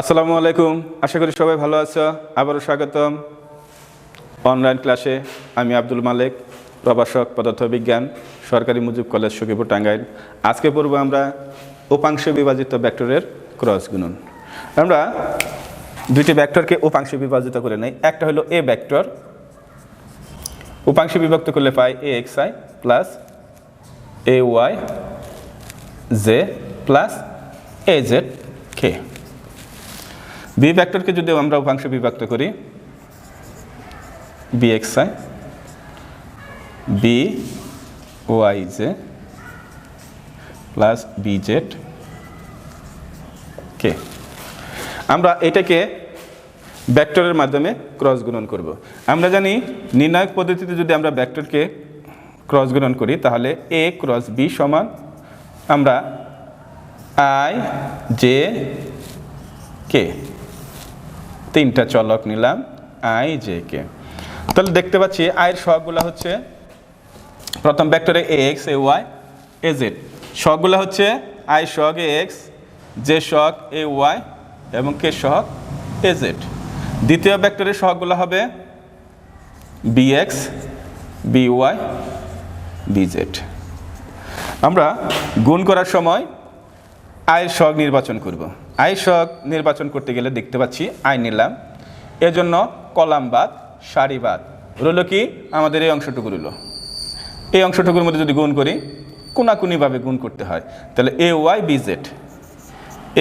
আসসালামু আলাইকুম। আশা করি সবাই ভালো আছো। আবারও স্বাগতম। অনলাইন ক্লাসে আমি আব্দুল মালিক, প্রভাষক পদার্থবিজ্ঞান, সরকারি মুজিব কলেজ সখীপুর টাঙ্গাইল। আজকে পড়ব আমরা উপাংশে বিভাজিত ব্যাক্টরের ক্রস গুণন। আমরা দুইটি ব্যাক্টরকে উপাংশে বিভাজিত করে নেই। একটা হলো এ ভেক্টর উপাংশে বিভক্ত করলে পাই A X I plus A Y J plus A Z K B ভেক্টরকে যদি আমরা উপাংশ বিভক্ত করি B X I B Y J plus B Z K আমরা এটাকে ভেক্টরের মাধ্যমে ক্রস গুণন করব। আমরা জানি নির্ণায়ক পদ্ধতিতে যদি আমরা ভেক্টরকে ক্রস গুণন করি, তাহলে এ ক্রস বি সমান আমরা আই জে কে তিনটা চলক নিলাম, আই, জে, কে। তাহলে দেখতে পাচ্ছি আয়ের শখগুলো হচ্ছে প্রথম ভেক্টরে A, X, A, Y, A, Z. শখগুলো হচ্ছে আই শখ এ, এক্স, জে শখ এ, ওয়াই এবং কে শখ এ, জেড। দ্বিতীয় ভেক্টরের শখগুলো হবে B, X, B, Y, B, Z. আমরা গুণ করার সময় আয়ের শখ নির্বাচন করব। শখ নির্বাচন করতে গেলে দেখতে পাচ্ছি আয় নিলাম। এজন্য কলাম বাদ রইল কি? আমাদের এই অংশটুকু রইল। এই অংশটুকুর মধ্যে যদি গুণ করি, কোনাকুনিভাবে গুণ করতে হয়। তাহলে A Y B Z.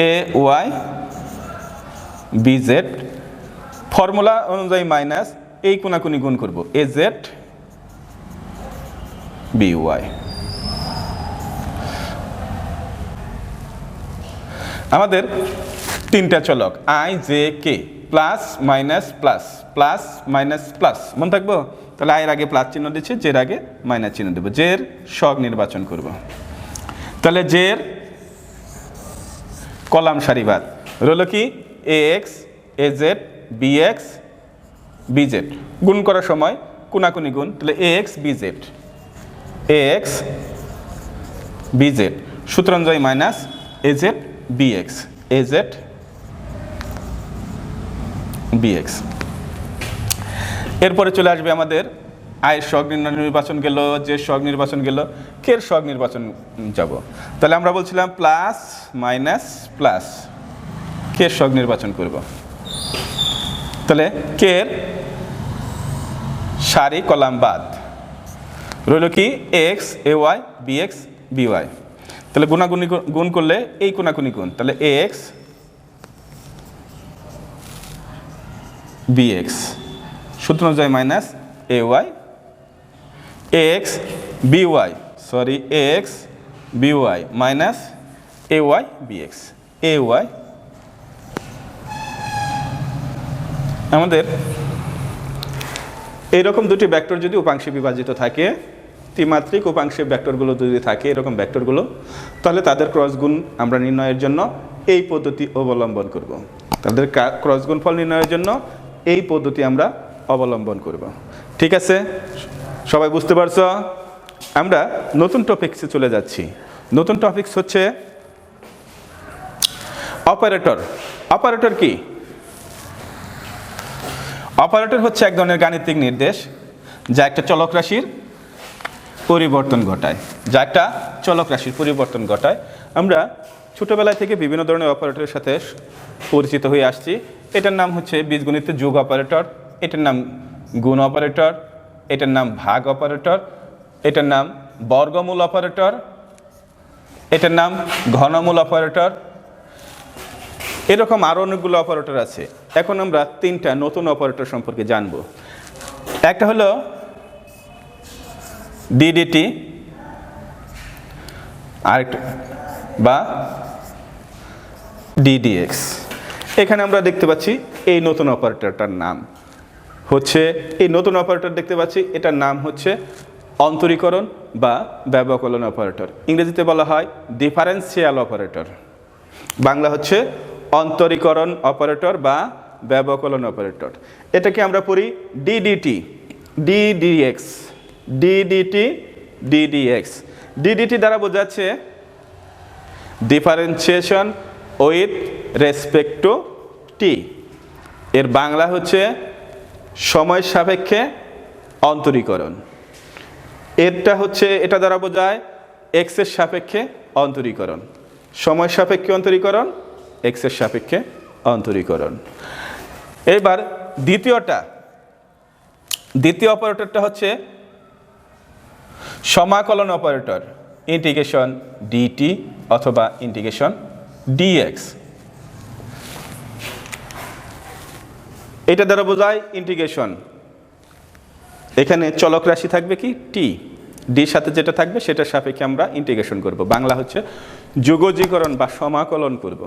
A Y B Z formula অনুযায়ী মাইনাস এই কোনাকুনি গুণ করব। এ জেড বি আমাদের তিনটা চলক I J K plus minus plus plus minus plus মনে থাকব? তাহলে আয়ের আগে প্লাস চিহ্ন দিচ্ছে জের আগে মাইনাস চিহ্ন দেবো। জের শখ নির্বাচন করব। তাহলে জের কলাম সারিবাদ। রইল কি? A X A Z B X B Z গুণ করার সময় কোনাকুনি গুণ, তাহলে A X B Z A X B Z সূত্রাঞ্জয় minus A Z A Z B X এরপরে চলে আসবে আমাদের আয়ের শখ নির্বাচন গেল, যে শখ নির্বাচন গেল, কের শখ নির্বাচন যাব? তাহলে আমরা বলছিলাম প্লাস মাইনাস প্লাস কের শখ নির্বাচন করব? তাহলে কের? সারি কলাম বাদ। রইল কি? X A Y B X B Y তাহলে গুণাগুণি গুণ করলে এই কোনাকুনি গুণ। তাহলে এ এক্স বি এক্স সূত্র অনুযায়ী minus A Y A X B Y sorry A X B Y minus A Y B X A Y আমাদের এইরকম দুটি ভেক্টর যদি উপাংশে বিভাজিত থাকে ত্রিমাত্রিক উপাংশে ভেক্টরগুলো যদি থাকে, এরকম ভেক্টরগুলো তাহলে তাদের ক্রস গুণ আমরা নির্ণয়ের জন্য এই পদ্ধতি অবলম্বন করব। তাদের ক্রস গুণ ফল নির্ণয়ের জন্য এই পদ্ধতি আমরা অবলম্বন করব। ঠিক আছে? সবাই বুঝতে পারছ? আমরা নতুন টপিক্সে চলে যাচ্ছি। নতুন টপিক্স হচ্ছে অপারেটর অপারেটর কি? অপারেটর হচ্ছে এক ধরনের গাণিতিক নির্দেশ, যা একটা চলক রাশির পরিবর্তন ঘটায়। যা একটা চলক রাশির পরিবর্তন ঘটায়। আমরা ছোটোবেলায় থেকে বিভিন্ন ধরনের অপারেটরের সাথে পরিচিত হয়ে আসছি। এটার নাম হচ্ছে বীজগণিতে যোগ অপারেটর এটার নাম গুণ অপারেটর এটার নাম ভাগ অপারেটর এটার নাম বর্গমূল অপারেটর এটার নাম ঘনমূল অপারেটর এরকম আরও অনেকগুলো অপারেটর আছে। এখন আমরা তিনটা নতুন অপারেটর সম্পর্কে জানব। একটা হলো ডিডিটি আরেকটা, বা ডিডিএক্স এখানে আমরা দেখতে পাচ্ছি এই নতুন অপারেটরটার নাম। হচ্ছে এই নতুন অপারেটর দেখতে পাচ্ছি, এটার নাম হচ্ছে অন্তরীকরণ বা ব্যবকলন অপারেটর। ইংরেজিতে বলা হয় ডিফারেন্সিয়াল অপারেটর। বাংলা হচ্ছে অন্তরীকরণ অপারেটর বা ব্যবকলন অপারেটর। এটাকে আমরা পড়ি D D T D D X D D T D D X D D T দ্বারা বোঝাচ্ছে differentiation with respect to T এর বাংলা হচ্ছে সময় সাপেক্ষে অন্তরীকরণ। এরটা হচ্ছে, এটা দ্বারা বোঝায় এক্সের সাপেক্ষে অন্তরীকরণ। সময় সাপেক্ষে অন্তরীকরণ এক্সের সাপেক্ষে অন্তরীকরণ। এবার দ্বিতীয়টা, দ্বিতীয় অপারেটরটা হচ্ছে সমাকলন অপারেটর ইন্টিগ্রেশন ডিটি অথবা ইন্টিগ্রেশন ডিএক্স এটা দ্বারা বোঝায় ইন্টিগ্রেশন এখানে চলক রাশি থাকবে কি? টি ডির সাথে যেটা থাকবে সেটার সাপেক্ষে আমরা ইন্টিগ্রেশন করব। বাংলা হচ্ছে যুগজীকরণ বা সমাকলন করব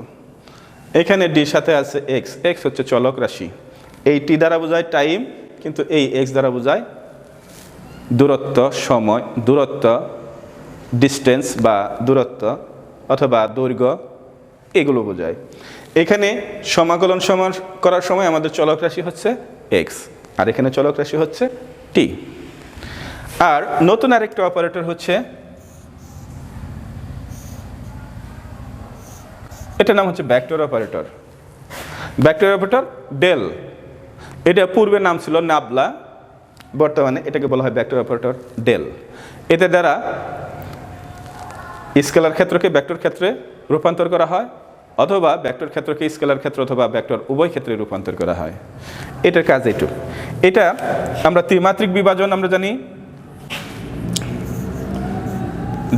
এখানে ডির সাথে আছে এক্স এক্স হচ্ছে চলক রাশি। এই টি দ্বারা বোঝায় টাইম কিন্তু এই এক্স দ্বারা বোঝায় দূরত্ব, সময়, দূরত্ব ডিস্টেন্স বা দূরত্ব অথবা দৈর্ঘ্য, এগুলো বোঝায়। এখানে সমাকলন সমান করার সময় আমাদের চলক রাশি হচ্ছে এক্স আর এখানে চলক রাশি হচ্ছে টি আর নতুন আরেকটা অপারেটর হচ্ছে এটার নাম হচ্ছে vector operator vector operator del এটা পূর্বে নাম ছিল নাবলা বর্তমানে এটাকে বলা হয় ব্যাক্টর অপারেটর ডেল এতে দ্বারা স্কেলার ক্ষেত্রকে ব্যাক্টর ক্ষেত্রে রূপান্তর করা হয়, অথবা ব্যাক্টর ক্ষেত্রকে স্কেলার ক্ষেত্র অথবা ব্যাক্টর উভয় ক্ষেত্রে রূপান্তর করা হয়। এটার কাজ এইটুকু এটা আমরা ত্রিমাত্রিক বিভাজন আমরা জানি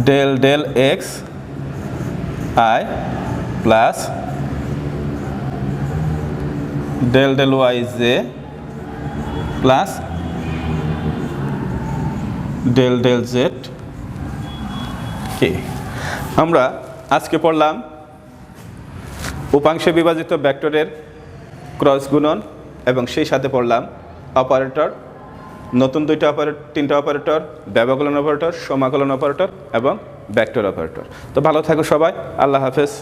del del X I plus del del Y J plus del del Z K আমরা আজকে পড়লাম উপাংশে বিভাজিত ভেক্টরের ক্রস গুণন এবং সেই সাথে পড়লাম অপারেটর, নতুন দুইটা অপারেটর তিনটা অপারেটর, ব্যবকলন অপারেটর, সমাকলন অপারেটর এবং ভেক্টর অপারেটর। তো ভালো থাকো সবাই, আল্লাহ হাফেজ।